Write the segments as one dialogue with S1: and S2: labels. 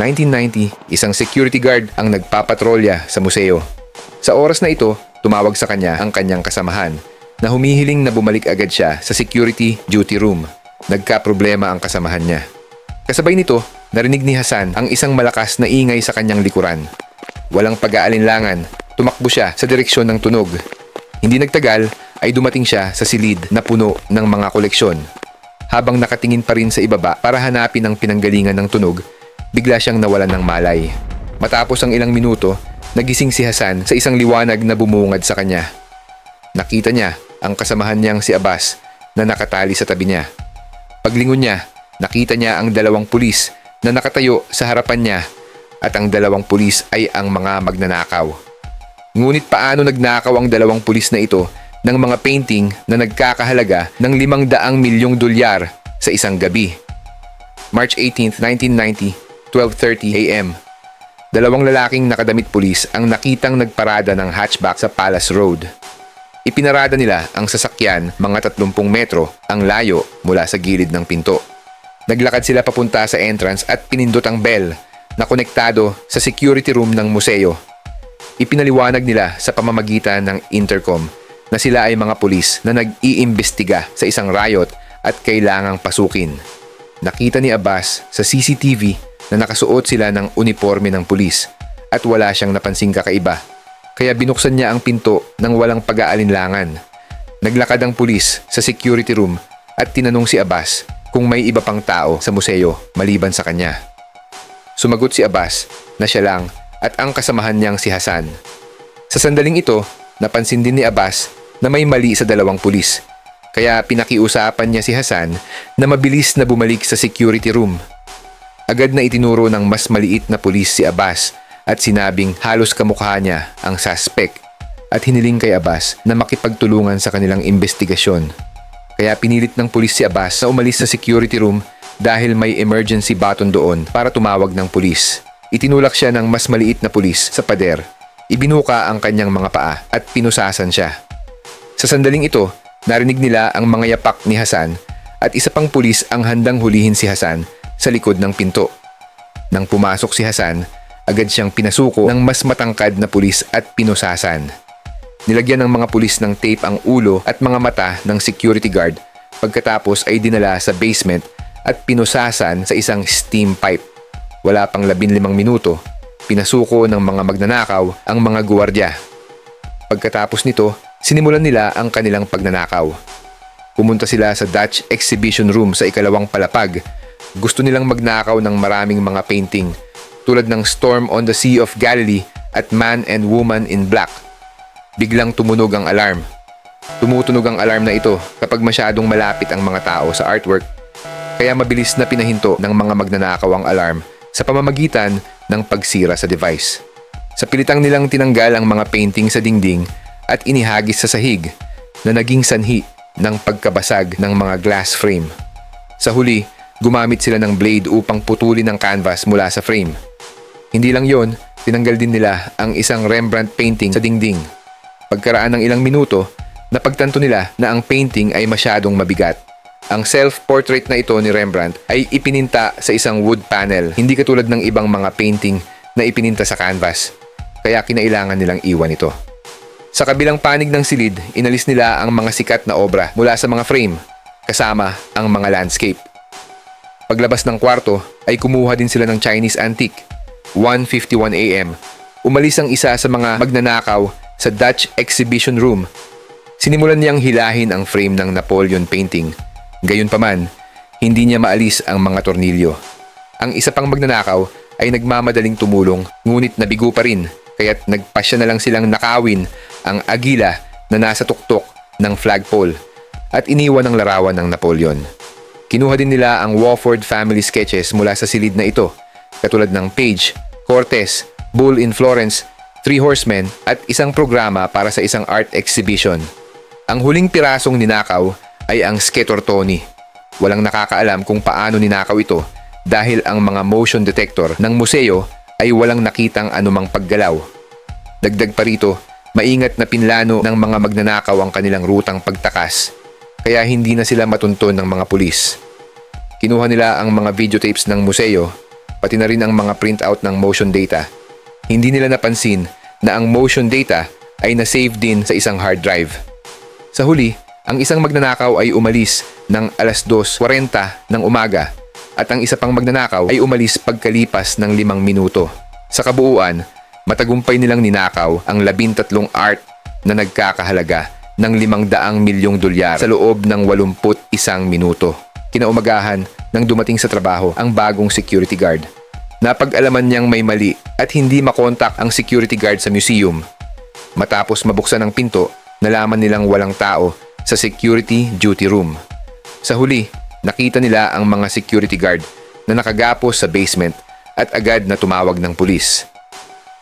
S1: 1990, isang security guard ang nagpapatrolya sa museo. Sa oras na ito, tumawag sa kanya ang kanyang kasamahan na humihiling na bumalik agad siya sa security duty room. Nagka-problema ang kasamahan niya. Kasabay nito, narinig ni Hasan ang isang malakas na ingay sa kanyang likuran. Walang pag-aalinlangan, tumakbo siya sa direksyon ng tunog. Hindi nagtagal ay dumating siya sa silid na puno ng mga koleksyon. Habang nakatingin pa rin sa ibaba para hanapin ang pinanggalingan ng tunog, bigla siyang nawalan ng malay. Matapos ang ilang minuto, nagising si Hasan sa isang liwanag na bumungad sa kanya. Nakita niya ang kasamahan niyang si Abbas na nakatali sa tabi niya. Paglingon niya, nakita niya ang dalawang pulis na nakatayo sa harapan niya at ang dalawang pulis ay ang mga magnanakaw. Ngunit paano nagnakaw ang dalawang pulis na ito ng mga painting na nagkakahalaga ng 500 milyong dolyar sa isang gabi? March 18, 1990, 12.30 a.m. Dalawang lalaking nakadamit pulis ang nakitang nagparada ng hatchback sa Palace Road. Ipinarada nila ang sasakyan mga 30 metro ang layo mula sa gilid ng pinto. Naglakad sila papunta sa entrance at pinindot ang bell na konektado sa security room ng museo. Ipinaliwanag nila sa pamamagitan ng intercom na sila ay mga pulis na nag-iimbestiga sa isang riot at kailangang pasukin. Nakita ni Abbas sa CCTV na nakasuot sila ng uniforme ng pulis at wala siyang napansing kakaiba. Kaya binuksan niya ang pinto ng walang pag-aalinlangan. Naglakad ang pulis sa security room at tinanong si Abbas kung may iba pang tao sa museo maliban sa kanya. Sumagot si Abbas na siya lang at ang kasamahan niyang si Hasan. Sa sandaling ito, napansin din ni Abbas na may mali sa dalawang pulis. Kaya pinakiusapan niya si Hasan na mabilis na bumalik sa security room. Agad na itinuro ng mas maliit na pulis si Abbas at sinabing halos kamukha niya ang suspect at hiniling kay Abbas na makipagtulungan sa kanilang investigasyon. Kaya pinilit ng pulis si Abbas na umalis sa security room dahil may emergency button doon para tumawag ng pulis. Itinulak siya ng mas maliit na pulis sa pader. Ibinuka ang kanyang mga paa at pinusasan siya. Sa sandaling ito, narinig nila ang mga yapak ni Hasan at isa pang pulis ang handang hulihin si Hasan sa likod ng pinto. Nang pumasok si Hasan, agad siyang pinasuko ng mas matangkad na pulis at pinusasan. Nilagyan ng mga pulis ng tape ang ulo at mga mata ng security guard pagkatapos ay dinala sa basement at pinusasan sa isang steam pipe. Wala pang 15 minuto, pinasuko ng mga magnanakaw ang mga guwardya. Pagkatapos nito, sinimulan nila ang kanilang pagnanakaw. Pumunta sila sa Dutch Exhibition Room sa ikalawang palapag. Gusto nilang magnakaw ng maraming mga painting tulad ng Storm on the Sea of Galilee at Man and Woman in Black. Biglang tumunog ang alarm. Tumutunog ang alarm na ito kapag masyadong malapit ang mga tao sa artwork kaya mabilis na pinahinto ng mga magnanakaw ang alarm sa pamamagitan ng pagsira sa device. Sa pilitang nilang tinanggal ang mga painting sa dingding at inihagis sa sahig na naging sanhi ng pagkabasag ng mga glass frame. Sa huli, gumamit sila ng blade upang putulin ang canvas mula sa frame. Hindi lang yon, tinanggal din nila ang isang Rembrandt painting sa dingding. Pagkaraan ng ilang minuto, napagtanto nila na ang painting ay masyadong mabigat ang self-portrait na ito ni Rembrandt ay ipininta sa isang wood panel, hindi katulad ng ibang mga painting na ipininta sa canvas. Kaya kinailangan nilang iwan ito. Sa kabilang panig ng silid, inalis nila ang mga sikat na obra mula sa mga frame, kasama ang mga landscape. Paglabas ng kwarto ay kumuha din sila ng Chinese antique. 1.51 a.m. Umalis ang isa sa mga magnanakaw sa Dutch Exhibition Room. Sinimulan niyang hilahin ang frame ng Napoleon painting Gayunpaman, hindi niya maalis ang mga tornilyo. Ang isa pang magnanakaw ay nagmamadaling tumulong ngunit nabigo pa rin kaya't nagpasya na lang silang nakawin ang agila na nasa tuktok ng flagpole at iniwan ang larawan ng Napoleon. Kinuha din nila ang Wofford family sketches mula sa silid na ito katulad ng Page, Cortez, Bull in Florence, Three Horsemen at isang programa para sa isang art exhibition. Ang huling pirasong ninakaw ay ang Skater Tony. Walang nakakaalam kung paano ninakaw ito dahil ang mga motion detector ng museo ay walang nakitang anumang paggalaw. Dagdag pa rito, maingat na pinlano ng mga magnanakaw ang kanilang rutang pagtakas kaya hindi na sila matunton ng mga pulis. Kinuha nila ang mga videotapes ng museo pati na rin ang mga printout ng motion data. Hindi nila napansin na ang motion data ay na-save din sa isang hard drive. Sa huli, ang isang magnanakaw ay umalis ng alas 2.40 ng umaga at ang isa pang magnanakaw ay umalis pagkalipas ng limang minuto. Sa kabuuan, matagumpay nilang ninakaw ang labintatlong art na nagkakahalaga ng limang daang milyong dolyar sa loob ng 81 minuto. Kinaumagahan nang dumating sa trabaho ang bagong security guard. Napag-alaman niyang may mali at hindi makontak ang security guard sa museum. Matapos mabuksan ang pinto, nalaman nilang walang tao sa security duty room. Sa huli, nakita nila ang mga security guard na nakagapos sa basement at agad na tumawag ng pulis.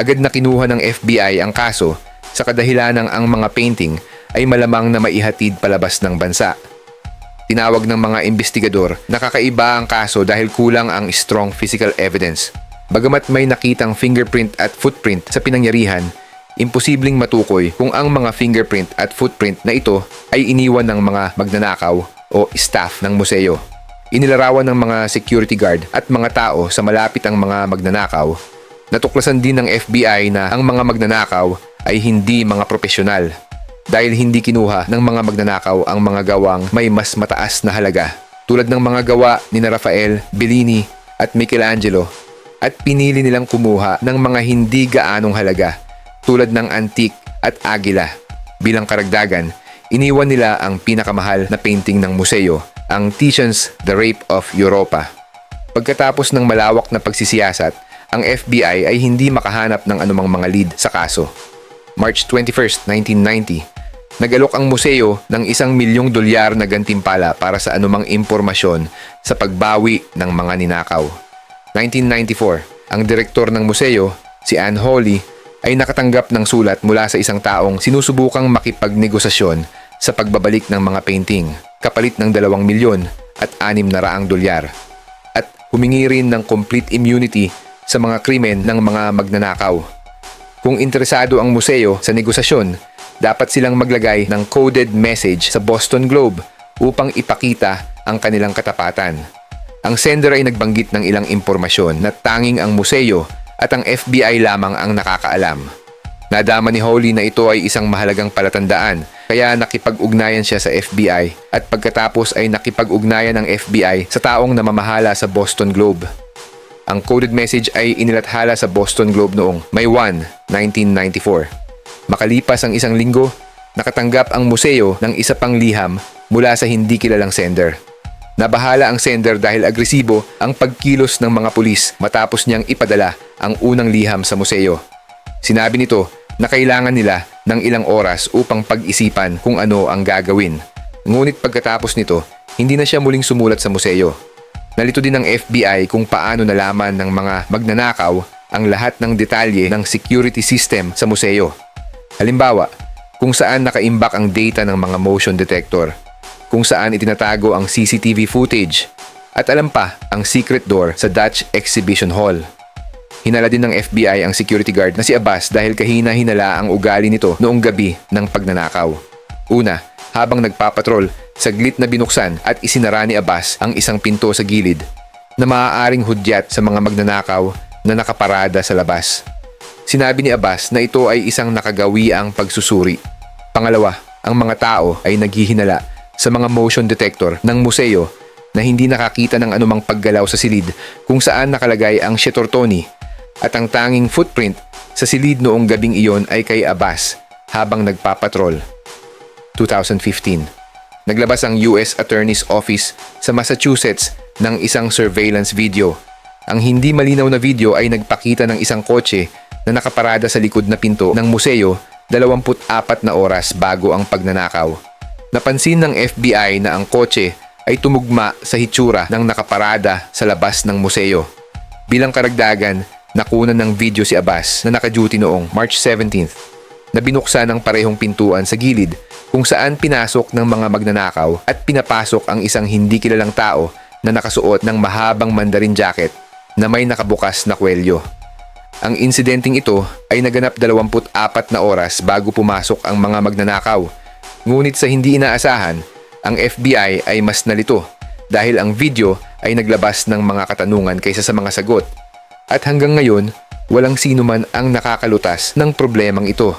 S1: Agad na kinuha ng FBI ang kaso sa kadahilanang ang mga painting ay malamang na maihatid palabas ng bansa. Tinawag ng mga investigador na kakaiba ang kaso dahil kulang ang strong physical evidence. Bagamat may nakitang fingerprint at footprint sa pinangyarihan, imposibleng matukoy kung ang mga fingerprint at footprint na ito ay iniwan ng mga magnanakaw o staff ng museo. Inilarawan ng mga security guard at mga tao sa malapit ang mga magnanakaw. Natuklasan din ng FBI na ang mga magnanakaw ay hindi mga profesional dahil hindi kinuha ng mga magnanakaw ang mga gawang may mas mataas na halaga tulad ng mga gawa ni na Rafael, Bellini at Michelangelo at pinili nilang kumuha ng mga hindi gaanong halaga tulad ng antique at agila. Bilang karagdagan, iniwan nila ang pinakamahal na painting ng museo, ang Titian's The Rape of Europa. Pagkatapos ng malawak na pagsisiyasat, ang FBI ay hindi makahanap ng anumang mga lead sa kaso. March 21, 1990, nagalok ang museo ng isang milyong dolyar na gantimpala para sa anumang impormasyon sa pagbawi ng mga ninakaw. 1994, ang direktor ng museo, si Anne Hawley, ay nakatanggap ng sulat mula sa isang taong sinusubukang makipagnegosasyon sa pagbabalik ng mga painting, kapalit ng 2 milyon at 6 na raang dolyar. At humingi rin ng complete immunity sa mga krimen ng mga magnanakaw. Kung interesado ang museo sa negosasyon, dapat silang maglagay ng coded message sa Boston Globe upang ipakita ang kanilang katapatan. Ang sender ay nagbanggit ng ilang impormasyon na tanging ang museo at ang FBI lamang ang nakakaalam. Nadama ni Holly na ito ay isang mahalagang palatandaan kaya nakipag-ugnayan siya sa FBI at pagkatapos ay nakipag-ugnayan ng FBI sa taong namamahala sa Boston Globe. Ang coded message ay inilathala sa Boston Globe noong May 1, 1994. Makalipas ang isang linggo, nakatanggap ang museo ng isa pang liham mula sa hindi kilalang sender. Nabahala ang sender dahil agresibo ang pagkilos ng mga pulis matapos niyang ipadala ang unang liham sa museo. Sinabi nito na kailangan nila ng ilang oras upang pag-isipan kung ano ang gagawin. Ngunit pagkatapos nito, hindi na siya muling sumulat sa museo. Nalito din ng FBI kung paano nalaman ng mga magnanakaw ang lahat ng detalye ng security system sa museo. Halimbawa, kung saan nakaimbak ang data ng mga motion detector, kung saan itinatago ang CCTV footage, at alam pa ang secret door sa Dutch Exhibition Hall. Hinala din ng FBI ang security guard na si Abbas dahil kahina-hinala ang ugali nito noong gabi ng pagnanakaw. Una, habang nagpapatrol, saglit na binuksan at isinara ni Abbas ang isang pinto sa gilid na maaaring hudyat sa mga magnanakaw na nakaparada sa labas. Sinabi ni Abbas na ito ay isang nakagawiang pagsusuri. Pangalawa, ang mga tao ay naghihinala sa mga motion detector ng museo na hindi nakakita ng anumang paggalaw sa silid kung saan nakalagay ang Shetortoni at ang tanging footprint sa silid noong gabing iyon ay kay Abbas habang nagpapatrol. 2015. Naglabas ang US Attorney's Office sa Massachusetts ng isang surveillance video. Ang hindi malinaw na video ay nagpakita ng isang kotse na nakaparada sa likod na pinto ng museo 24 na oras bago ang pagnanakaw. Napansin ng FBI na ang kotse ay tumugma sa hitsura ng nakaparada sa labas ng museo. Bilang karagdagan, nakunan ng video si Abbas na naka-duty noong March 17th na binuksan ang parehong pintuan sa gilid kung saan pinasok ng mga magnanakaw at pinapasok ang isang hindi kilalang tao na nakasuot ng mahabang mandarin jacket na may nakabukas na kwelyo. Ang insidenteng ito ay naganap 24 na oras bago pumasok ang mga magnanakaw. Ngunit sa hindi inaasahan, ang FBI ay mas nalito dahil ang video ay naglabas ng mga katanungan kaysa sa mga sagot. At hanggang ngayon, walang sino man ang nakakalutas ng problemang ito.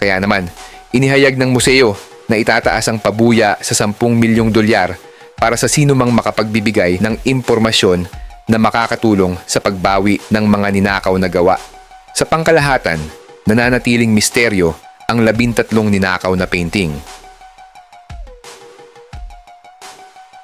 S1: Kaya naman, inihayag ng museo na itataas ang pabuya sa 10 milyong dolyar para sa sino mang makapagbibigay ng impormasyon na makakatulong sa pagbawi ng mga ninakaw na gawa. Sa pangkalahatan, nananatiling misteryo ang labintatlong ninakaw na painting.